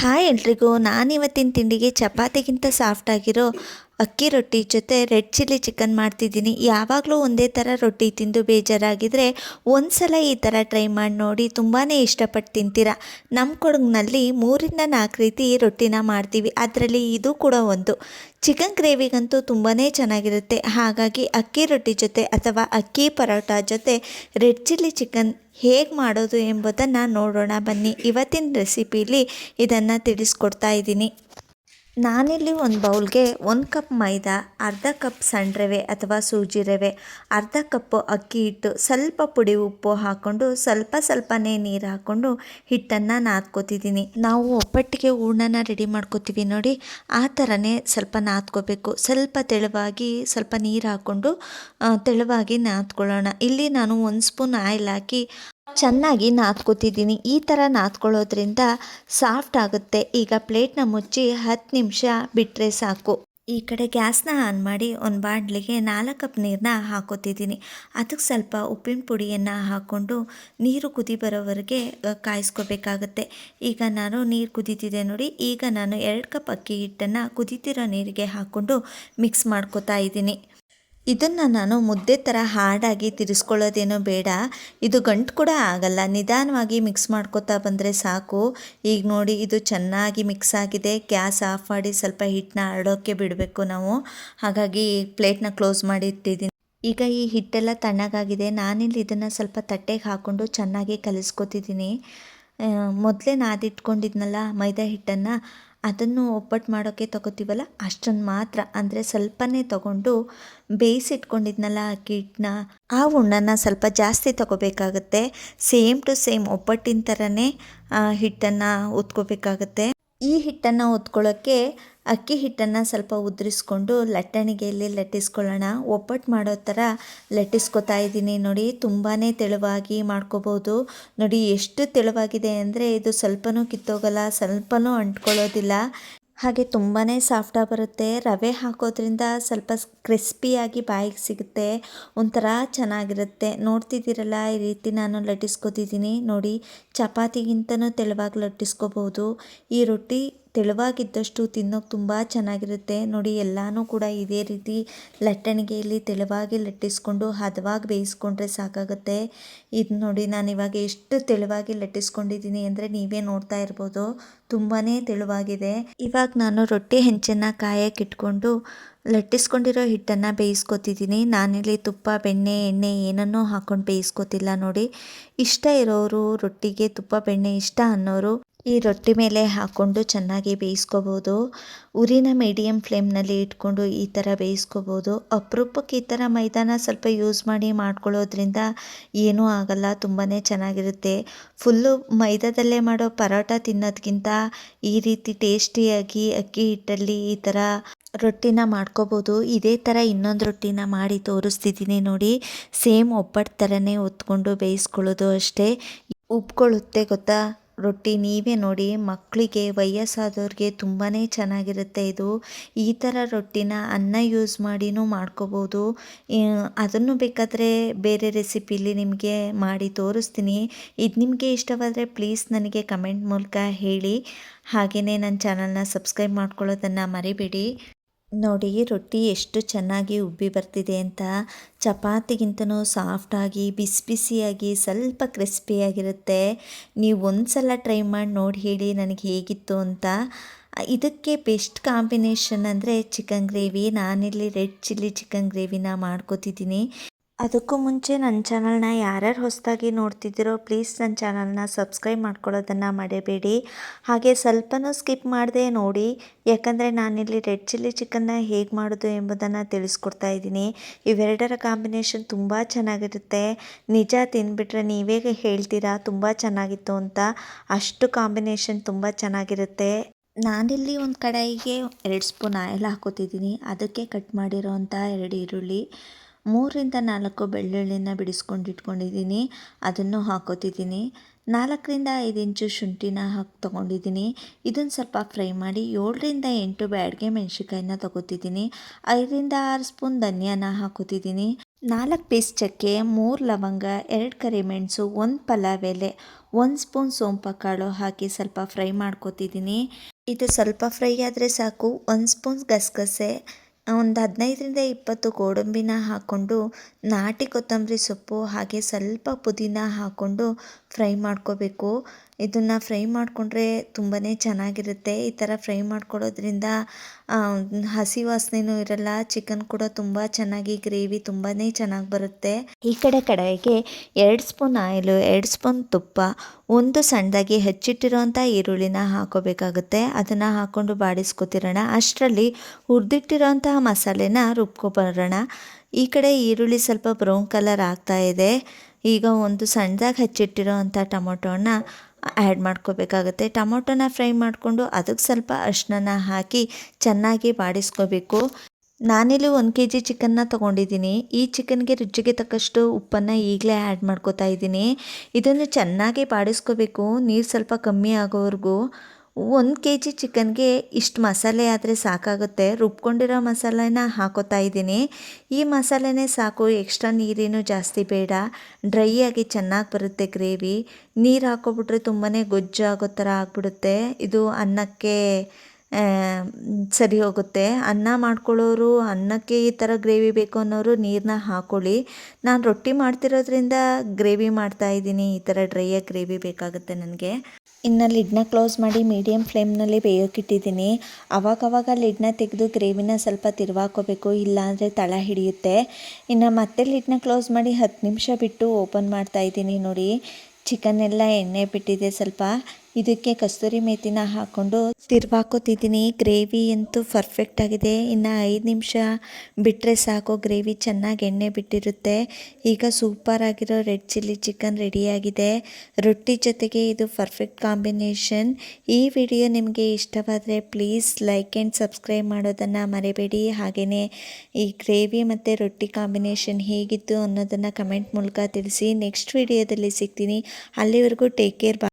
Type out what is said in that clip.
Hi ಎಲ್ರಿಗೂ. ನಾನು ಇವತ್ತಿನ ತಿಂಡಿಗೆ ಚಪಾತಿಗಿಂತ ಸಾಫ್ಟ್ ಆಗಿರೋ ಅಕ್ಕಿ ರೊಟ್ಟಿ ಜೊತೆ ರೆಡ್ ಚಿಲ್ಲಿ ಚಿಕನ್ ಮಾಡ್ತಿದ್ದೀನಿ. ಯಾವಾಗಲೂ ಒಂದೇ ಥರ ರೊಟ್ಟಿ ತಿಂದು ಬೇಜಾರಾಗಿದ್ದರೆ ಒಂದು ಸಲ ಈ ಥರ ಟ್ರೈ ಮಾಡಿ ನೋಡಿ ತುಂಬಾ ಇಷ್ಟಪಟ್ಟು ತಿಂತೀರಾ. ನಮ್ಮ ಕೊಡಗಿನಲ್ಲಿ ಮೂರಿಂದ ನಾಲ್ಕು ರೀತಿ ರೊಟ್ಟಿನ ಮಾಡ್ತೀವಿ. ಅದರಲ್ಲಿ ಇದು ಕೂಡ ಒಂದು. ಚಿಕನ್ ಗ್ರೇವಿಗಂತೂ ತುಂಬಾ ಚೆನ್ನಾಗಿರುತ್ತೆ. ಹಾಗಾಗಿ ಅಕ್ಕಿ ರೊಟ್ಟಿ ಜೊತೆ ಅಥವಾ ಅಕ್ಕಿ ಪರೋಟ ಜೊತೆ ರೆಡ್ ಚಿಲ್ಲಿ ಚಿಕನ್ ಹೇಗೆ ಮಾಡೋದು ಎಂಬುದನ್ನು ನೋಡೋಣ ಬನ್ನಿ. ಇವತ್ತಿನ ರೆಸಿಪೀಲಿ ಇದನ್ನು ತಿಳಿಸ್ಕೊಡ್ತಾ ಇದ್ದೀನಿ. ನಾನಿಲ್ಲಿ ಒಂದು ಬೌಲ್ಗೆ ಒಂದು ಕಪ್ ಮೈದಾ, ಅರ್ಧ ಕಪ್ ಸಣ್ಣ ರವೆ ಅಥವಾ ಸೂಜಿ ರವೆ, ಅರ್ಧ ಕಪ್ಪು ಅಕ್ಕಿ ಹಿಟ್ಟು, ಸ್ವಲ್ಪ ಪುಡಿ ಉಪ್ಪು ಹಾಕ್ಕೊಂಡು ಸ್ವಲ್ಪ ಸ್ವಲ್ಪನೇ ನೀರು ಹಾಕ್ಕೊಂಡು ಹಿಟ್ಟನ್ನು ನಾದ್ಕೋತಿದ್ದೀನಿ. ನಾವು ಒಬ್ಬಟ್ಟಿಗೆ ಹೂರ್ಣನ ರೆಡಿ ಮಾಡ್ಕೋತೀವಿ ನೋಡಿ, ಆ ಥರನೇ ಸ್ವಲ್ಪ ನಾದ್ಕೋಬೇಕು. ಸ್ವಲ್ಪ ತೆಳುವಾಗಿ ಸ್ವಲ್ಪ ನೀರು ಹಾಕ್ಕೊಂಡು ತೆಳುವಾಗಿ ನಾದ್ಕೊಳ್ಳೋಣ. ಇಲ್ಲಿ ನಾನು ಒಂದು ಸ್ಪೂನ್ ಆಯಿಲ್ ಹಾಕಿ ಚೆನ್ನಾಗಿ ನಾದ್ಕೋತಿದ್ದೀನಿ. ಈ ಥರ ನಾದ್ಕೊಳ್ಳೋದ್ರಿಂದ ಸಾಫ್ಟ್ ಆಗುತ್ತೆ. ಈಗ ಪ್ಲೇಟ್ನ ಮುಚ್ಚಿ ಹತ್ತು ನಿಮಿಷ ಬಿಟ್ಟರೆ ಸಾಕು. ಈ ಕಡೆ ಗ್ಯಾಸ್ನ ಆನ್ ಮಾಡಿ ಒಂದು ಬಾಣಲಿಗೆ ನಾಲ್ಕು ಕಪ್ ನೀರನ್ನ ಹಾಕೋತಿದ್ದೀನಿ. ಅದಕ್ಕೆ ಸ್ವಲ್ಪ ಉಪ್ಪಿನ ಪುಡಿಯನ್ನು ಹಾಕ್ಕೊಂಡು ನೀರು ಕುದಿ ಬರೋವರೆಗೆ ಕಾಯಿಸ್ಕೋಬೇಕಾಗತ್ತೆ. ಈಗ ನಾನು ನೀರು ಕುದೀತಿದೆ ನೋಡಿ. ಈಗ ನಾನು ಎರಡು ಕಪ್ ಅಕ್ಕಿ ಹಿಟ್ಟನ್ನು ಕುದೀತಿರೋ ನೀರಿಗೆ ಹಾಕ್ಕೊಂಡು ಮಿಕ್ಸ್ ಮಾಡ್ಕೋತಾ ಇದ್ದೀನಿ. ಇದನ್ನು ನಾನು ಮುದ್ದೆ ಥರ ಹಾರ್ಡಾಗಿ ತಿರ್ಸ್ಕೊಳ್ಳೋದೇನೋ ಬೇಡ. ಇದು ಗಂಟು ಕೂಡ ಆಗಲ್ಲ. ನಿಧಾನವಾಗಿ ಮಿಕ್ಸ್ ಮಾಡ್ಕೋತಾ ಬಂದರೆ ಸಾಕು. ಈಗ ನೋಡಿ, ಇದು ಚೆನ್ನಾಗಿ ಮಿಕ್ಸ್ ಆಗಿದೆ. ಗ್ಯಾಸ್ ಆಫ್ ಮಾಡಿ ಸ್ವಲ್ಪ ಹಿಟ್ಟನ್ನ ಹರಡೋಕ್ಕೆ ಬಿಡಬೇಕು ನಾವು. ಹಾಗಾಗಿ ಪ್ಲೇಟ್ನ ಕ್ಲೋಸ್ ಮಾಡಿ ಇಟ್ಟಿದ್ದೀನಿ. ಈಗ ಈ ಹಿಟ್ಟೆಲ್ಲ ತಣ್ಣಗಾಗಿದೆ. ನಾನಿಲ್ಲಿ ಇದನ್ನು ಸ್ವಲ್ಪ ತಟ್ಟೆಗೆ ಹಾಕ್ಕೊಂಡು ಚೆನ್ನಾಗಿ ಕಲಿಸ್ಕೊತಿದ್ದೀನಿ. ಮೊದಲೇ ನಾದಿಟ್ಕೊಂಡಿದ್ನಲ್ಲ ಮೈದಾ ಹಿಟ್ಟನ್ನು. ಅದನ್ನು ಒಬ್ಬಟ್ಟು ಮಾಡೋಕ್ಕೆ ತಗೋತೀವಲ್ಲ? ಅಷ್ಟೊಂದು ಮಾತ್ರ. ಅಂದರೆ ಸ್ವಲ್ಪನೇ ತಗೊಂಡು ಬೇಯಿಸಿಟ್ಕೊಂಡಿದ್ನಲ್ಲ ಅಕ್ಕಿ ಹಿಟ್ಟನ್ನ ಆ ಉಣ್ಣನ ಸ್ವಲ್ಪ ಜಾಸ್ತಿ ತಗೋಬೇಕಾಗುತ್ತೆ. ಸೇಮ್ ಟು ಸೇಮ್ ಒಬ್ಬಟ್ಟಿನ ಥರನೇ ಹಿಟ್ಟನ್ನು ಉತ್ಕೋಬೇಕಾಗತ್ತೆ. ಈ ಹಿಟ್ಟನ್ನು ಉತ್ಕೊಳ್ಳೋಕ್ಕೆ ಅಕ್ಕಿ ಹಿಟ್ಟನ್ನು ಸ್ವಲ್ಪ ಉದುರಿಸ್ಕೊಂಡು ಲಟ್ಟಣಿಗೆಯಲ್ಲಿ ಲಟ್ಟಿಸ್ಕೊಳ್ಳೋಣ. ಒಪ್ಪಟ್ಟು ಮಾಡೋ ಥರ ಲಟ್ಟಿಸ್ಕೊತಾ ಇದ್ದೀನಿ ನೋಡಿ ತುಂಬಾ ತೆಳುವಾಗಿ ಮಾಡ್ಕೋಬೋದು. ನೋಡಿ, ಎಷ್ಟು ತೆಳುವಾಗಿದೆ ಅಂದರೆ ಇದು ಸ್ವಲ್ಪನೂ ಕಿತ್ತೋಗಲ್ಲ, ಸ್ವಲ್ಪನೂ ಅಂಟ್ಕೊಳ್ಳೋದಿಲ್ಲ. ಹಾಗೆ ತುಂಬಾ ಸಾಫ್ಟಾಗಿ ಬರುತ್ತೆ. ರವೆ ಹಾಕೋದ್ರಿಂದ ಸ್ವಲ್ಪ ಕ್ರಿಸ್ಪಿಯಾಗಿ ಬಾಯಿಗೆ ಸಿಗುತ್ತೆ. ಒಂಥರ ಚೆನ್ನಾಗಿರುತ್ತೆ. ನೋಡ್ತಿದ್ದೀರಲ್ಲ, ಈ ರೀತಿ ನಾನು ಲಟ್ಟಿಸ್ಕೊತಿದ್ದೀನಿ. ನೋಡಿ, ಚಪಾತಿಗಿಂತನೂ ತೆಳುವಾಗಿ ಲಟ್ಟಿಸ್ಕೋಬೋದು. ಈ ರೊಟ್ಟಿ ತೆಳುವಾಗಿದ್ದಷ್ಟು ತಿನ್ನೋಕೆ ತುಂಬ ಚೆನ್ನಾಗಿರುತ್ತೆ. ನೋಡಿ, ಎಲ್ಲನೂ ಕೂಡ ಇದೇ ರೀತಿ ಲಟ್ಟಣಿಗೆಯಲ್ಲಿ ತೆಳುವಾಗಿ ಲಟ್ಟಿಸ್ಕೊಂಡು ಹದವಾಗಿ ಬೇಯಿಸ್ಕೊಂಡ್ರೆ ಸಾಕಾಗುತ್ತೆ. ಇದು ನೋಡಿ, ನಾನು ಇವಾಗ ಎಷ್ಟು ತೆಳುವಾಗಿ ಲಟ್ಟಿಸ್ಕೊಂಡಿದ್ದೀನಿ ಅಂದರೆ ನೀವೇ ನೋಡ್ತಾ ಇರ್ಬೋದು. ತುಂಬಾ ತೆಳುವಾಗಿದೆ. ಇವಾಗ ನಾನು ರೊಟ್ಟಿ ಹೆಂಚನ್ನು ಕಾಯಕ್ಕೆ ಇಟ್ಕೊಂಡು ಲಟ್ಟಿಸ್ಕೊಂಡಿರೋ ಹಿಟ್ಟನ್ನು ಬೇಯಿಸ್ಕೊತಿದ್ದೀನಿ. ನಾನಿಲ್ಲಿ ತುಪ್ಪ, ಬೆಣ್ಣೆ, ಎಣ್ಣೆ ಏನನ್ನೂ ಹಾಕ್ಕೊಂಡು ಬೇಯಿಸ್ಕೊತಿಲ್ಲ ನೋಡಿ. ಇಷ್ಟ ಇರೋರು ರೊಟ್ಟಿಗೆ ತುಪ್ಪ, ಬೆಣ್ಣೆ ಇಷ್ಟ ಅನ್ನೋರು ಈ ರೊಟ್ಟಿ ಮೇಲೆ ಹಾಕ್ಕೊಂಡು ಚೆನ್ನಾಗಿ ಬೇಯಿಸ್ಕೋಬೋದು. ಉರಿನ ಮೀಡಿಯಮ್ ಫ್ಲೇಮ್ನಲ್ಲಿ ಇಟ್ಕೊಂಡು ಈ ಥರ ಬೇಯಿಸ್ಕೋಬೋದು. ಅಪರೂಪಕ್ಕೆ ಈ ಥರ ಮೈದಾನ ಸ್ವಲ್ಪ ಯೂಸ್ ಮಾಡಿ ಮಾಡ್ಕೊಳ್ಳೋದ್ರಿಂದ ಏನೂ ಆಗಲ್ಲ ತುಂಬಾ ಚೆನ್ನಾಗಿರುತ್ತೆ. ಫುಲ್ಲು ಮೈದಾದಲ್ಲೇ ಮಾಡೋ ಪರೋಟ ತಿನ್ನೋದ್ಕಿಂತ ಈ ರೀತಿ ಟೇಸ್ಟಿಯಾಗಿ ಅಕ್ಕಿ ಹಿಟ್ಟಲ್ಲಿ ಈ ಥರ ರೊಟ್ಟಿನ ಮಾಡ್ಕೋಬೋದು. ಇದೇ ಥರ ಇನ್ನೊಂದು ರೊಟ್ಟಿನ ಮಾಡಿ ತೋರಿಸ್ತಿದ್ದೀನಿ ನೋಡಿ. ಸೇಮ್ ಒಬ್ಬಟ್ಟು ಥರನೇ ಒತ್ಕೊಂಡು ಬೇಯಿಸ್ಕೊಳ್ಳೋದು ಅಷ್ಟೇ. ಉಬ್ಕೊಳ್ಳುತ್ತೆ ಗೊತ್ತಾ? ರೊಟ್ಟಿ ನೀವೇ ನೋಡಿ ಮಕ್ಕಳಿಗೆ ವಯಸ್ಸಾದವ್ರಿಗೆ ತುಂಬಾ ಚೆನ್ನಾಗಿರುತ್ತೆ ಇದು. ಈ ಥರ ರೊಟ್ಟಿನ ಅನ್ನ ಯೂಸ್ ಮಾಡಿನೂ ಮಾಡ್ಕೋಬೋದು. ಅದನ್ನು ಬೇಕಾದರೆ ಬೇರೆ ರೆಸಿಪಿಲಿ ನಿಮಗೆ ಮಾಡಿ ತೋರಿಸ್ತೀನಿ. ಇದು ನಿಮಗೆ ಇಷ್ಟವಾದರೆ ಪ್ಲೀಸ್ ನನಗೆ ಕಮೆಂಟ್ ಮೂಲಕ ಹೇಳಿ. ಹಾಗೆಯೇ ನನ್ನ ಚಾನಲ್ನ ಸಬ್ಸ್ಕ್ರೈಬ್ ಮಾಡ್ಕೊಳ್ಳೋದನ್ನು ಮರಿಬೇಡಿ. ನೋಡಿ, ರೊಟ್ಟಿ ಎಷ್ಟು ಚೆನ್ನಾಗಿ ಉಬ್ಬಿ ಬರ್ತಿದೆ ಅಂತ. ಚಪಾತಿಗಿಂತನೂ ಸಾಫ್ಟಾಗಿ ಬಿಸಿ ಬಿಸಿಯಾಗಿ, ಸ್ವಲ್ಪ ಕ್ರಿಸ್ಪಿಯಾಗಿರುತ್ತೆ ನೀವು ಒಂದು ಸಲ ಟ್ರೈ ಮಾಡಿ ನೋಡಿ ಹೇಳಿ ನನಗೆ ಹೇಗಿತ್ತು ಅಂತ. ಇದಕ್ಕೆ ಬೆಸ್ಟ್ ಕಾಂಬಿನೇಷನ್ ಅಂದರೆ ಚಿಕನ್ ಗ್ರೇವಿ ನಾನಿಲ್ಲಿ ರೆಡ್ ಚಿಲ್ಲಿ ಚಿಕನ್ ಗ್ರೇವಿನ ಮಾಡ್ಕೋತಿದ್ದೀನಿ. ಅದಕ್ಕೂ ಮುಂಚೆ ನನ್ನ ಚಾನಲ್ನ ಯಾರ್ಯಾರು ಹೊಸದಾಗಿ ನೋಡ್ತಿದ್ದೀರೋ ಪ್ಲೀಸ್ ನನ್ನ ಚಾನಲ್ನ ಸಬ್ಸ್ಕ್ರೈಬ್ ಮಾಡ್ಕೊಳ್ಳೋದನ್ನು ಮರೆಯಬೇಡಿ ಹಾಗೆ ಸ್ವಲ್ಪನೂ ಸ್ಕಿಪ್ ಮಾಡದೆ ನೋಡಿ, ಯಾಕಂದರೆ ನಾನಿಲ್ಲಿ ರೆಡ್ ಚಿಲ್ಲಿ ಚಿಕನ್ನ ಹೇಗೆ ಮಾಡೋದು ಎಂಬುದನ್ನು ತಿಳಿಸ್ಕೊಡ್ತಾ ಇದ್ದೀನಿ. ಇವೆರಡರ ಕಾಂಬಿನೇಷನ್ ತುಂಬ ಚೆನ್ನಾಗಿರುತ್ತೆ. ನಿಜ ತಿಂದ್ಬಿಟ್ರೆ ನೀವೇ ಹೇಳ್ತೀರಾ, ತುಂಬ ಚೆನ್ನಾಗಿತ್ತು ಅಂತ. ಅಷ್ಟು ಕಾಂಬಿನೇಷನ್ ತುಂಬ ಚೆನ್ನಾಗಿರುತ್ತೆ. ನಾನಿಲ್ಲಿ ಒಂದು ಕಡಾಯಿಗೆ ಎರಡು ಸ್ಪೂನ್ ಆಯಿಲ್ ಹಾಕೋತಿದ್ದೀನಿ. ಅದಕ್ಕೆ ಕಟ್ ಮಾಡಿರೋ ಅಂಥ ಎರಡು ಈರುಳ್ಳಿ. ಮೂರರಿಂದ ನಾಲ್ಕು ಬೆಳ್ಳುಳ್ಳಿನ ಬಿಡಿಸ್ಕೊಂಡು ಇಟ್ಕೊಂಡಿದ್ದೀನಿ ಅದನ್ನು ಹಾಕೋತಿದ್ದೀನಿ. ನಾಲ್ಕರಿಂದ ಐದು ಇಂಚು ಶುಂಠಿನ ಹಾಕಿ, ತೊಗೊಂಡಿದ್ದೀನಿ. ಇದನ್ನು ಸ್ವಲ್ಪ ಫ್ರೈ ಮಾಡಿ ಏಳರಿಂದ ಎಂಟು ಬ್ಯಾಡ್ಗೆ ಮೆಣಸಿನ್ಕಾಯಿನ ತೊಗೋತಿದ್ದೀನಿ. ಐದರಿಂದ ಆರು ಸ್ಪೂನ್ ಧನಿಯಾನ ಹಾಕೋತಿದ್ದೀನಿ. ನಾಲ್ಕು ಪೀಸ್ ಚಕ್ಕೆ, ಮೂರು ಲವಂಗ, ಎರಡು ಕರಿಮೆಣಸು ಒಂದು ಪಲಾವ್ ಎಲೆ, ಒಂದು ಸ್ಪೂನ್ ಸೋಂಪು ಕಾಳು ಹಾಕಿ ಸ್ವಲ್ಪ ಫ್ರೈ ಮಾಡ್ಕೊತಿದ್ದೀನಿ. ಇದು ಸ್ವಲ್ಪ ಫ್ರೈ ಆದರೆ ಸಾಕು. ಒಂದು ಸ್ಪೂನ್ ಗಸಗಸೆ ಒಂದು ಹದಿನೈದರಿಂದ ಇಪ್ಪತ್ತು ಗೋಡಂಬಿನ ಹಾಕ್ಕೊಂಡು ನಾಟಿ ಕೊತ್ತಂಬರಿ ಸೊಪ್ಪು ಹಾಗೆ ಸ್ವಲ್ಪ ಪುದೀನ ಹಾಕ್ಕೊಂಡು ಫ್ರೈ ಮಾಡ್ಕೋಬೇಕು. ಇದನ್ನು ಫ್ರೈ ಮಾಡಿಕೊಂಡ್ರೆ ತುಂಬಾ ಚೆನ್ನಾಗಿರುತ್ತೆ. ಈ ಥರ ಫ್ರೈ ಮಾಡ್ಕೊಡೋದ್ರಿಂದ ಹಸಿ ವಾಸನೆನೂ ಇರಲ್ಲ, ಚಿಕನ್ ಕೂಡ ತುಂಬ ಚೆನ್ನಾಗಿ ಗ್ರೇವಿ ತುಂಬಾ ಚೆನ್ನಾಗಿ ಬರುತ್ತೆ. ಈ ಕಡೆ ಕಡೆಗೆ ಎರಡು ಸ್ಪೂನ್ ಆಯಿಲು, ಎರಡು ಸ್ಪೂನ್ ತುಪ್ಪ ಒಂದು ಸಣ್ಣದಾಗಿ ಹೆಚ್ಚಿಟ್ಟಿರೋಂಥ ಈರುಳ್ಳಿನ ಹಾಕೋಬೇಕಾಗುತ್ತೆ. ಅದನ್ನು ಹಾಕ್ಕೊಂಡು ಬಾಡಿಸ್ಕೊತಿರೋಣ. ಅಷ್ಟರಲ್ಲಿ ಹುರಿದಿಟ್ಟಿರೋಂತಹ ಮಸಾಲೆನ ರುಬ್ಕೊಬರೋಣ. ಈ ಕಡೆ ಈರುಳ್ಳಿ ಸ್ವಲ್ಪ ಬ್ರೌನ್ ಕಲರ್ ಆಗ್ತಾ ಇದೆ. ಈಗ ಒಂದು ಸಣ್ಣದಾಗಿ ಹೆಚ್ಚಿಟ್ಟಿರೋ ಅಂಥ ಟೊಮೊಟೊನ ಆ್ಯಡ್ ಮಾಡ್ಕೋಬೇಕಾಗುತ್ತೆ. ಟೊಮೊಟೊನ ಫ್ರೈ ಮಾಡಿಕೊಂಡು ಅದಕ್ಕೆ ಸ್ವಲ್ಪ ಅರಿಶಿನ ಹಾಕಿ ಚೆನ್ನಾಗಿ ಬಾಡಿಸ್ಕೋಬೇಕು. ನಾನಿಲ್ಲಿ ಒಂದು ಕೆ ಜಿ ಚಿಕನ್ನ ತೊಗೊಂಡಿದ್ದೀನಿ. ಈ ಚಿಕನ್ಗೆ ರುಚಿಗೆ ತಕ್ಕಷ್ಟು ಉಪ್ಪನ್ನು ಈಗಲೇ ಆ್ಯಡ್ ಮಾಡ್ಕೋತಾ ಇದ್ದೀನಿ. ಇದನ್ನು ಚೆನ್ನಾಗಿ ಬಾಡಿಸ್ಕೋಬೇಕು. ನೀರು ಸ್ವಲ್ಪ ಕಮ್ಮಿ ಆಗೋವರೆಗೂ. ಒಂದು ಕೆ ಜಿ ಚಿಕನ್ಗೆ ಇಷ್ಟು ಮಸಾಲೆ ಆದರೆ ಸಾಕಾಗುತ್ತೆ. ರುಬ್ಕೊಂಡಿರೋ ಮಸಾಲೆನ ಹಾಕೋತಾ ಇದ್ದೀನಿ. ಈ ಮಸಾಲೆನೇ ಸಾಕು. ಎಕ್ಸ್ಟ್ರಾ ನೀರೇನು ಜಾಸ್ತಿ ಬೇಡ. ಡ್ರೈ ಆಗಿ ಚೆನ್ನಾಗಿ ಬರುತ್ತೆ ಗ್ರೇವಿ. ನೀರು ಹಾಕೋಬಿಟ್ರೆ ತುಂಬಾ ಗೊಜ್ಜು ಆಗೋ ಥರ ಆಗಿಬಿಡುತ್ತೆ. ಇದು ಅನ್ನಕ್ಕೆ ಸರಿ ಹೋಗುತ್ತೆ. ಅನ್ನ ಮಾಡ್ಕೊಳ್ಳೋರು, ಅನ್ನಕ್ಕೆ ಈ ಥರ ಗ್ರೇವಿ ಬೇಕು ಅನ್ನೋರು ನೀರನ್ನ ಹಾಕ್ಕೊಳ್ಳಿ ನಾನು ರೊಟ್ಟಿ ಮಾಡ್ತಿರೋದ್ರಿಂದ ಗ್ರೇವಿ ಮಾಡ್ತಾ ಇದ್ದೀನಿ. ಈ ಥರ ಡ್ರೈಯಾಗಿ ಗ್ರೇವಿ ಬೇಕಾಗುತ್ತೆ ನನಗೆ. ಇನ್ನು ಲಿಡ್ನ ಕ್ಲೋಸ್ ಮಾಡಿ ಮೀಡಿಯಮ್ ಫ್ಲೇಮ್ನಲ್ಲಿ ಬೇಯೋಕ್ಕಿಟ್ಟಿದ್ದೀನಿ ಅವಾಗವಾಗ ಲಿಡ್ನ ತೆಗೆದು ಗ್ರೇವಿನ ಸ್ವಲ್ಪ ತಿರುವಾಕೋಬೇಕು, ಇಲ್ಲಾಂದರೆ ತಳ ಹಿಡಿಯುತ್ತೆ. ಇನ್ನು ಮತ್ತೆ ಲಿಡ್ನ ಕ್ಲೋಸ್ ಮಾಡಿ ಹತ್ತು ನಿಮಿಷ ಬಿಟ್ಟು ಓಪನ್ ಮಾಡ್ತಾ ಇದ್ದೀನಿ ನೋಡಿ. ಚಿಕನ್ ಎಲ್ಲ ಎಣ್ಣೆ ಬಿಟ್ಟಿದೆ ಸ್ವಲ್ಪ. ಇದಕ್ಕೆ ಕಸ್ತೂರಿ ಮೇಥಿನ ಹಾಕ್ಕೊಂಡು ತಿರ್ವಾಕೋತಿದ್ದೀನಿ. ಗ್ರೇವಿ ಅಂತೂ ಪರ್ಫೆಕ್ಟ್ ಆಗಿದೆ. ಇನ್ನು ಐದು ನಿಮಿಷ ಬಿಟ್ಟರೆ ಸಾಕು. ಗ್ರೇವಿ ಚೆನ್ನಾಗಿ ಎಣ್ಣೆ ಬಿಟ್ಟಿರುತ್ತೆ. ಈಗ ಸೂಪರ್ ಆಗಿರೋ ರೆಡ್ ಚಿಲ್ಲಿ ಚಿಕನ್ ರೆಡಿಯಾಗಿದೆ ರೊಟ್ಟಿ ಜೊತೆಗೆ ಇದು ಪರ್ಫೆಕ್ಟ್ ಕಾಂಬಿನೇಷನ್. ಈ ವಿಡಿಯೋ ನಿಮಗೆ ಇಷ್ಟವಾದರೆ ಪ್ಲೀಸ್ ಲೈಕ್ ಆ್ಯಂಡ್ ಸಬ್ಸ್ಕ್ರೈಬ್ ಮಾಡೋದನ್ನು ಮರಿಬೇಡಿ. ಹಾಗೆಯೇ ಈ ಗ್ರೇವಿ ಮತ್ತು ರೊಟ್ಟಿ ಕಾಂಬಿನೇಷನ್ ಹೇಗಿತ್ತು ಅನ್ನೋದನ್ನು ಕಮೆಂಟ್ ಮೂಲಕ ತಿಳಿಸಿ. ನೆಕ್ಸ್ಟ್ ವಿಡಿಯೋದಲ್ಲಿ ಸಿಗ್ತೀನಿ. ಅಲ್ಲಿವರೆಗೂ ಟೇಕ್ ಕೇರ್.